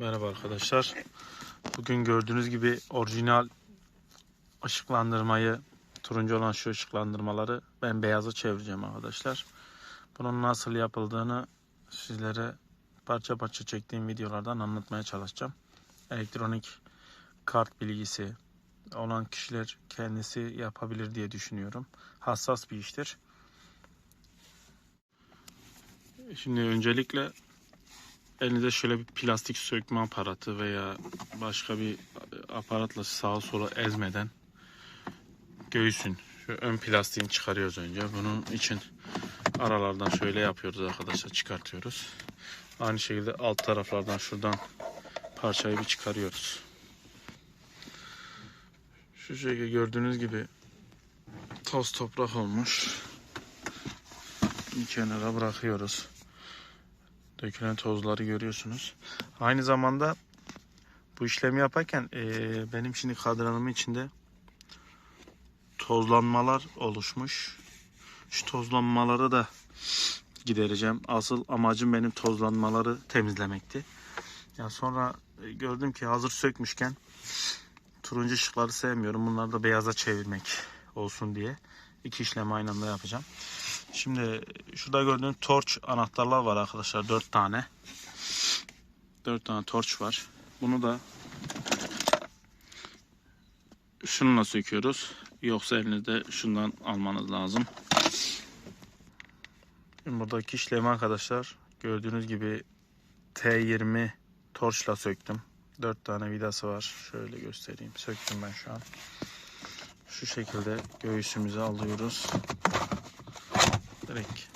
Merhaba arkadaşlar. Bugün gördüğünüz gibi orijinal ışıklandırmayı, turuncu olan şu ışıklandırmaları ben beyaza çevireceğim arkadaşlar. Bunun nasıl yapıldığını sizlere parça parça çektiğim videolardan anlatmaya çalışacağım. Elektronik kart bilgisi olan kişiler kendisi yapabilir diye düşünüyorum. Hassas bir iştir. Şimdi öncelikle elinize şöyle bir plastik sökme aparatı veya başka bir aparatla sağa sola ezmeden göğsün şu ön plastiğini çıkarıyoruz önce. Bunun için aralardan şöyle yapıyoruz arkadaşlar çıkartıyoruz. Aynı şekilde alt taraflardan şuradan parçayı bir çıkarıyoruz. Şu şekilde gördüğünüz gibi toz toprak olmuş. Bir kenara bırakıyoruz. Dökülen tozları görüyorsunuz. Aynı zamanda bu işlemi yaparken eee, benim şimdi kadranımın içinde tozlanmalar oluşmuş. Şu tozlanmaları da gidereceğim. Asıl amacım benim tozlanmaları temizlemekti. Ya sonra e, gördüm ki hazır sökmüşken turuncu ışıkları sevmiyorum. Bunları da beyaza çevirmek olsun diye iki işlemi aynı anda yapacağım. Şimdi şurada gördüğünüz torç anahtarlar var arkadaşlar. 4 tane. 4 tane torç var. Bunu da şununla söküyoruz. Yoksa elinizde şundan almanız lazım. Şimdi buradaki işlemi arkadaşlar gördüğünüz gibi T20 torçla söktüm. 4 tane vidası var. Şöyle göstereyim. Söktüm ben şu an. Şu şekilde göğsümüzü alıyoruz. Direkt.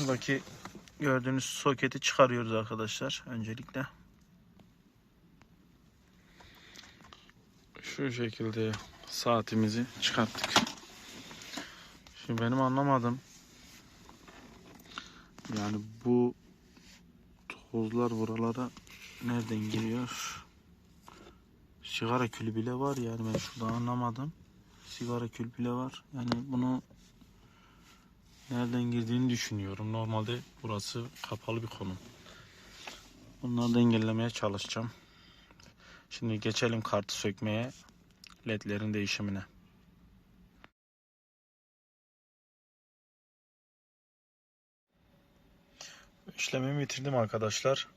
Buradaki gördüğünüz soketi çıkarıyoruz arkadaşlar öncelikle. Şu şekilde saatimizi çıkarttık. Şimdi benim anlamadım. Yani bu tozlar buralara nereden giriyor? Sigara külü bile var yani ben şuradan anlamadım. Sigara külü bile var. Yani bunu nereden girdiğini düşünüyorum. Normalde burası kapalı bir konum. Bunları da engellemeye çalışacağım. Şimdi geçelim kartı sökmeye. ledlerin değişimine. İşlemimi bitirdim arkadaşlar.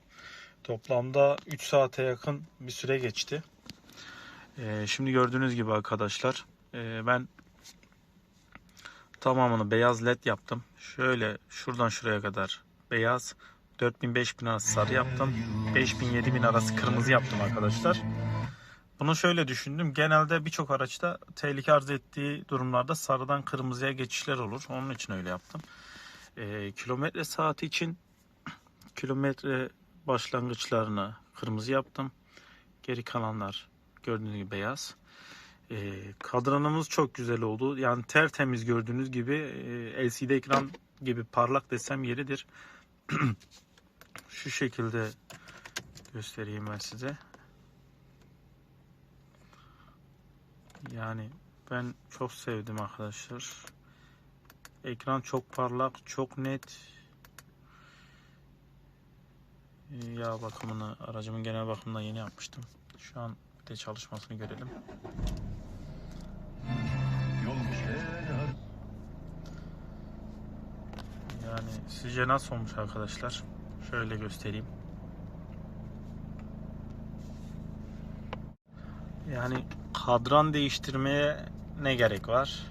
Toplamda 3 saate yakın bir süre geçti. Ee, şimdi gördüğünüz gibi arkadaşlar e, ben tamamını beyaz led yaptım. Şöyle şuradan şuraya kadar beyaz 4000-5000 arası sarı yaptım. 5000-7000 arası kırmızı yaptım arkadaşlar. Bunu şöyle düşündüm. Genelde birçok araçta tehlike arz ettiği durumlarda sarıdan kırmızıya geçişler olur. Onun için öyle yaptım. Ee, kilometre saati için kilometre başlangıçlarını kırmızı yaptım. Geri kalanlar gördüğünüz gibi beyaz. Ee, kadranımız çok güzel oldu. Yani tertemiz gördüğünüz gibi e, LCD ekran gibi parlak desem yeridir. Şu şekilde göstereyim ben size. Yani ben çok sevdim arkadaşlar. Ekran çok parlak, çok net. Ee, Yağ bakımını aracımın genel bakımından yeni yapmıştım. Şu an bir de çalışmasını görelim. Yani sizce nasıl olmuş arkadaşlar? Şöyle göstereyim. Yani kadran değiştirmeye ne gerek var?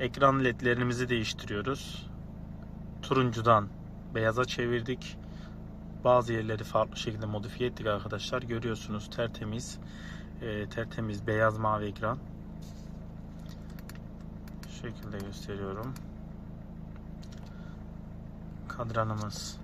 Ekran ledlerimizi değiştiriyoruz. Turuncudan beyaza çevirdik. Bazı yerleri farklı şekilde modifiye ettik arkadaşlar. Görüyorsunuz tertemiz, e, tertemiz beyaz mavi ekran. Şu şekilde gösteriyorum. Kadranımız